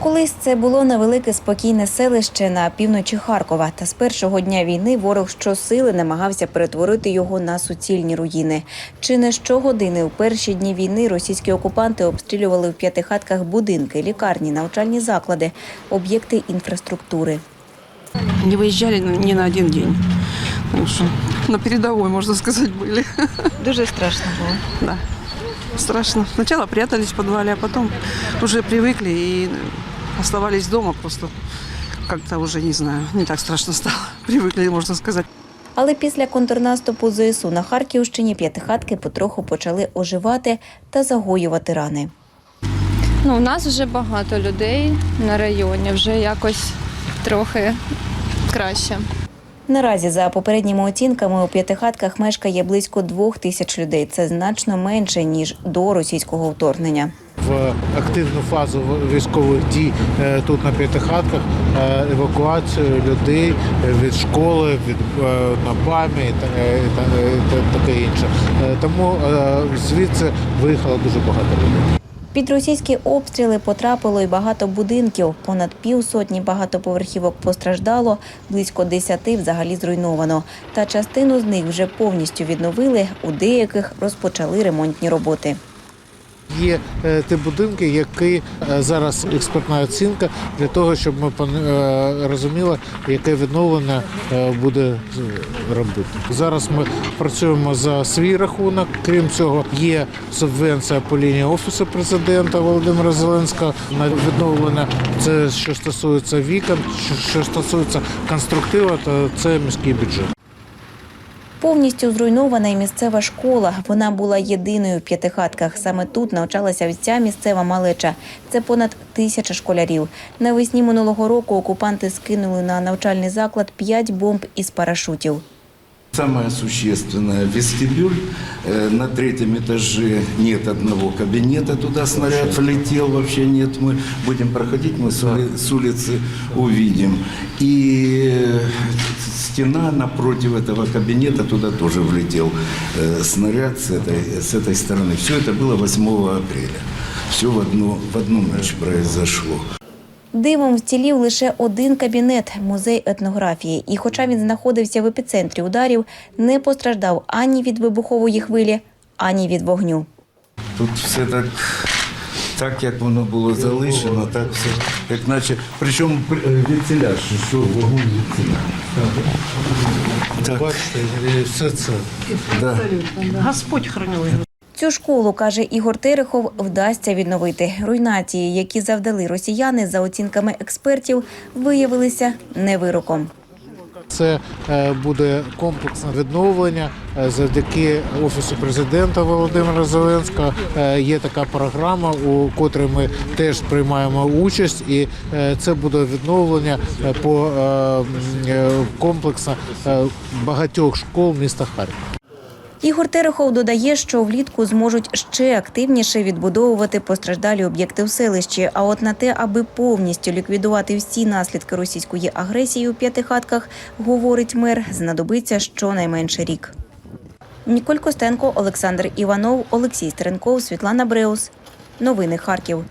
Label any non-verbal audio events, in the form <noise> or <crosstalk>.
Колись це було невелике спокійне селище на півночі Харкова. Та з першого дня війни ворог щосили намагався перетворити його на суцільні руїни. Чи не щогодини у перші дні війни російські окупанти обстрілювали в п'ятихатках будинки, лікарні, навчальні заклади, об'єкти інфраструктури. Не выезжали на- ни на один день. Так что на передовой, можно сказать, были. <laughs> Дуже страшно було. Да. Страшно. Сначала прятались в подвале, а потом уже привыкли и оставались дома просто. Как-то уже, не знаю, не так страшно стало. <laughs> Привыкли, можно сказать. Але після контрнаступу ЗСУ на Харківщині п'ятихатки потроху почали оживати та загоювати рани. Ну, у нас вже багато людей на районі, вже якось трохи краще. Наразі, за попередніми оцінками, у п'ятихатках мешкає близько двох тисяч людей. Це значно менше ніж до російського вторгнення. В активну фазу військових дій е, тут на п'ятихатках е, евакуацію людей від школи, від е, на БАМі і та- та- та- таке інше. Тому звідси виїхало дуже багато людей. Під російські обстріли потрапило й багато будинків. Понад півсотні багатоповерхівок постраждало, близько десяти взагалі зруйновано. Та частину з них вже повністю відновили. У деяких розпочали ремонтні роботи. Є е, ті будинки, які е, зараз експертна оцінка для того, щоб ми е, розуміли, яке відновлення буде робити. Зараз ми працюємо за свій рахунок. Крім цього, є субвенція по лінії офісу президента Володимира Зеленського на відновлення. Це що стосується вікон, що стосується конструктива, то це міський бюджет. Повністю зруйнована і місцева школа. Вона була єдиною в п'ятихатках. Саме тут навчалася вся місцева малеча. Це понад тисяча школярів. Навесні минулого року окупанти скинули на навчальний заклад п'ять бомб із парашутів. Самое существенное – вестибюль. Э, На третьем этаже нет одного кабинета, туда снаряд влетел, вообще нет. Мы будем проходить, мы с ули- с улицы увидим. И э, стена напротив этого кабинета, туда тоже влетел э, снаряд с этой, с этой стороны. Все это было 8 апреля. Все в одну, в одну ночь произошло. Дивом вцілів лише один кабінет музей етнографії. І, хоча він знаходився в епіцентрі ударів, не постраждав ані від вибухової хвилі, ані від вогню. Тут все так, так як воно було залишено, так все, як наче, причому при- е, що, що вогонь віціля. Так, Бачите, все це да. Господь хранил его. Цю школу, каже Ігор Терехов, вдасться відновити. Руйнації, які завдали росіяни, за оцінками експертів, виявилися не вироком. Це е, буде комплексне відновлення е, завдяки офісу президента Володимира Зеленського. Е, Є така програма, у котрій ми теж приймаємо участь, і це буде відновлення по е, багатьох школ міста Харкова. Ігор Терехов додає, що влітку зможуть ще активніше відбудовувати постраждалі об'єкти в селищі. А от на те, аби повністю ліквідувати всі наслідки російської агресії у п'ятихатках, говорить мер, знадобиться щонайменше рік. Ніколь Костенко, Олександр Іванов, Олексій Стеренков, Світлана Бреус. Новини Харків.